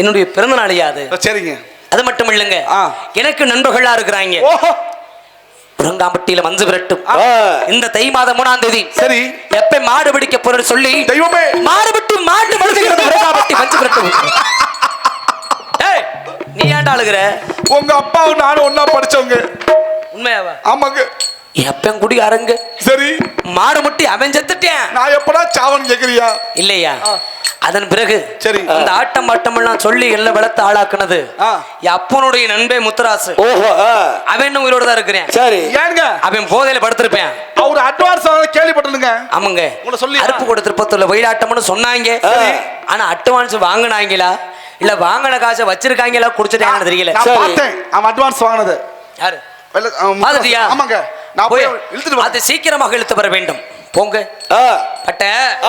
என்னுடைய பிறந்த நாளையா அது சரிங்க. அது மட்டும் இல்லைங்க. எனக்கு நண்பர்களா இருக்கிறாங்க. புறங்காம்பட்டியில மஞ்சு விரட்டும். இந்த தை மாதம் மூணாம் தேதி சரி. எப்ப மாடு பிடிக்க போறேன்னு சொல்லி தெய்வமே. மாடு விட்டு மாட்டு மழுகுகிறது புறங்காம்பட்டி மஞ்சு விரட்டும். நீ ஏன்டா அழுகுற? உங்க அப்பாவும் நானும் ஒன்னா படிச்சவங்க. உண்மையாவா? ஆமாங்க. எப்பன் குடி அரங்கு? சரி. மாடு முட்டி அவன் செத்துட்டேன். நான் எப்படா சாவன் கேக்குறியா? இல்லையா? அதன் பிறகு சரி. அந்த ஆட்டம் பாட்டம் எல்லாம் சொல்லி எல்லாம் வளர்த்து ஆளாக்குனது அப்பனுடைய நண்பே முத்துராசு. ஓஹோ. அவன் உயிரோட தான் இருக்கிறேன். சரி. ஏங்க அவன் போதையில படுத்திருப்பேன். அவர் அட்வான்ஸ் கேள்விப்பட்டனுங்க ஆமாங்க. உங்களை சொல்லி- அருப்பு கூட திருப்பத்தூர்ல வெயிலாட்டம்னு சொன்னாங்க. சரி. ஆனா அட்வான்ஸ் வாங்குனாங்களா? இல்ல வாங்கின காசை வச்சிருக்காங்களா? குடிச்சிட்டாங்கன்னு தெரியல. நான் சரி. பார்த்தேன். அவன் அட்வான்ஸ் வாங்கினது. யாரு? ஆமாங்க. நான் போய் இழுத்துட்டு அது சீக்கிரமாக இழுத்து வர வேண்டும். போங்க. பட்ட.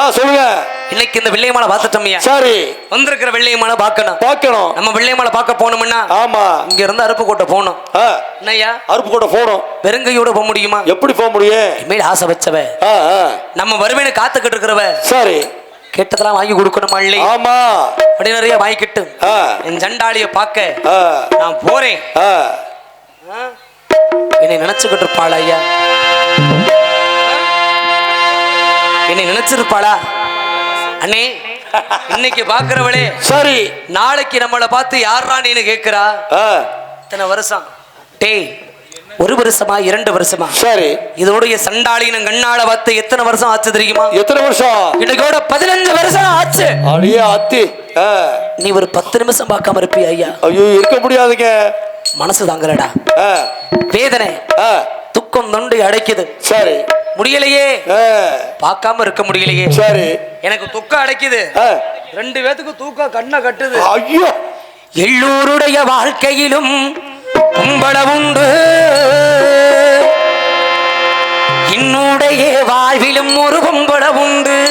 சொல்லுங்க. இன்னைக்கு இந்த வெள்ளையமாலை பார்த்துட்டோம்யா சரி. வந்திருக்கிற வெள்ளையமாலை பார்க்கணும். பார்க்கணும். நம்ம வெள்ளையமாலை பார்க்க போனோம்னா ஆமா. இங்க இருந்து அருப்புக்கோட்டை போகணும். ஆ. என்னய்யா? அருப்பு கூட போகணும். வெறுங்கையோட போக முடியுமா? எப்படி போக முடியும்? மேல ஆசை வச்சவ. நம்ம வருவேன்னு காத்துக்கிட்டு இருக்கிறவ. சரி. கேட்டதெல்லாம் வாங்கி கொடுக்கணுமா இல்லை ஆமா. அப்படி நிறைய வாங்கிக்கிட்டு. என் ஜண்டாளிய பார்க்க நான் போறேன். ஆ? என்னை நினைச்சுக்கிட்டு இருப்பாளா ஐயா? என்னை நினைச்சிருப்பாளா? அண்ணே இன்னைக்கு பாக்குறவளே சரி. நாளைக்கு நம்மளை பார்த்து யாரா நீன்னு கேக்குறா ஆ. இத்தனை வருஷம். டேய் ஒரு வருஷமா இரண்டு வருஷமா? சரி. இதோடைய சண்டாளின கண்ணால பார்த்து எத்தனை வருஷம் ஆச்சு தெரியுமா? எத்தனை வருஷம்? இன்னைக்கோட பதினஞ்சு வருஷம் ஆச்சு. அடியே அத்தி. நீ ஒரு பத்து நிமிஷம் பார்க்காம இருப்பியா ஐயா? ஐயோ இருக்க முடியாதுங்க. மனசு தாங்கலடா. வேதனை துக்கம் தொண்டு அடைக்குது. சரி. முடியலையே. பார்க்காம இருக்க முடியலையே. சரி. எனக்கு துக்கம் அடைக்குது. ரெண்டு பேத்துக்கு தூக்கம் கண்ணை கட்டுது. ஐயோ. எல்லோருடைய வாழ்க்கையிலும் கும்பல உண்டு. என்னுடைய வாழ்விலும் ஒரு கும்பல உண்டு.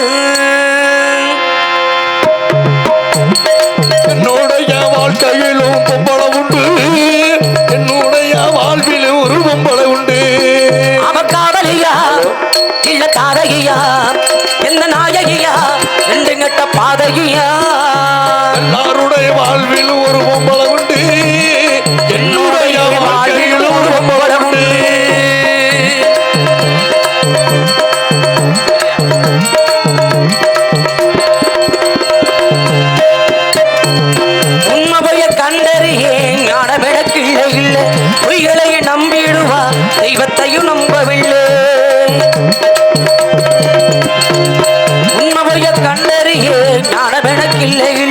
காதலியா? இல்ல காதகியா எந்த நாயகியா? ரெண்டு கட்ட பாதகியா எல்லாருடைய வாழ்விலும் ஒரு பொம்பளை உண்டு. என்னுடைய வாழ்க்கையிலும் ஒரு பொம்பளை உண்டு. உண்மைய கண்டறியே ஞான விளக்கில்லை இல்லை. பொய்களை நம்பிடுவா தெய்வத்தையும்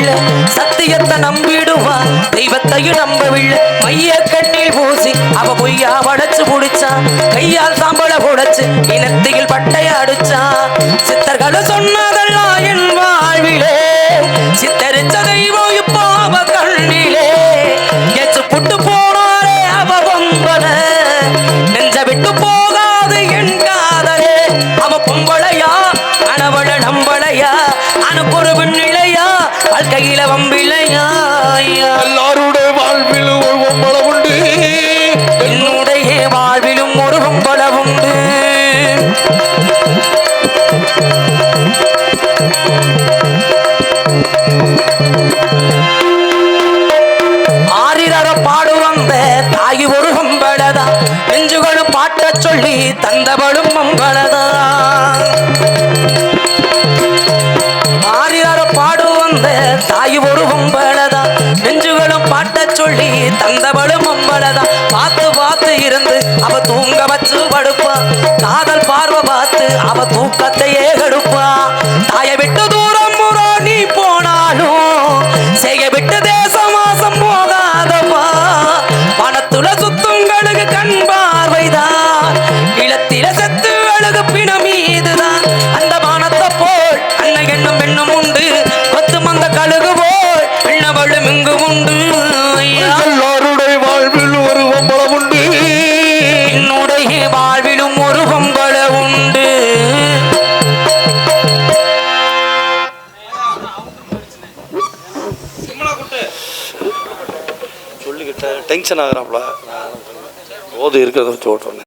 விளக்கில்லை சத்தியத்தை நம்பிடுவா. தெய்வத்தையும் நம்பவில்லை. மைய கண்ணில் பூசி அவ பொய்யா வளைச்சு புடிச்சா. கையால் சாம்பள புடைச்சு இனத்தில் பட்டைய அடிச்சா. சித்தர்களும் சொன்னதெல்லாம் என் வாழ்விலே. சித்தரிச்ச தெய்வம் இப்போ அவ கண்ணிலே. எச்சு புட்டு போனாரே அவ பொம்பல நெஞ்ச விட்டு போகாது என் காதலே. அவ பொம்பளையா? அனவள நம்பளையா? அனுப்புற நிலையா வாழ்க்கையில வம்பிலையா ஐயா. எல்லாருடைய வாழ்விலும் ஒரு பொம்பளை உண்டு. என்னுடைய வாழ்விலும் ஒரு பொம்பள உண்டு. ஆரிரர பாடு வந்த தாய் ஒரு பொம்பளதா நெஞ்சுகளும் பாட்ட சொல்லி தந்தவளும் பொம்பளதா அவ தூங்க வச்சு படுப்பா. காதல் பார்வை பார்த்து அவ தூக்கத்தையே கடுப்பா. தாயை விட்டு டென்ஷன் ஆகிறாப்புல போது இருக்கிறத வச்சு ஓட்டுறேன்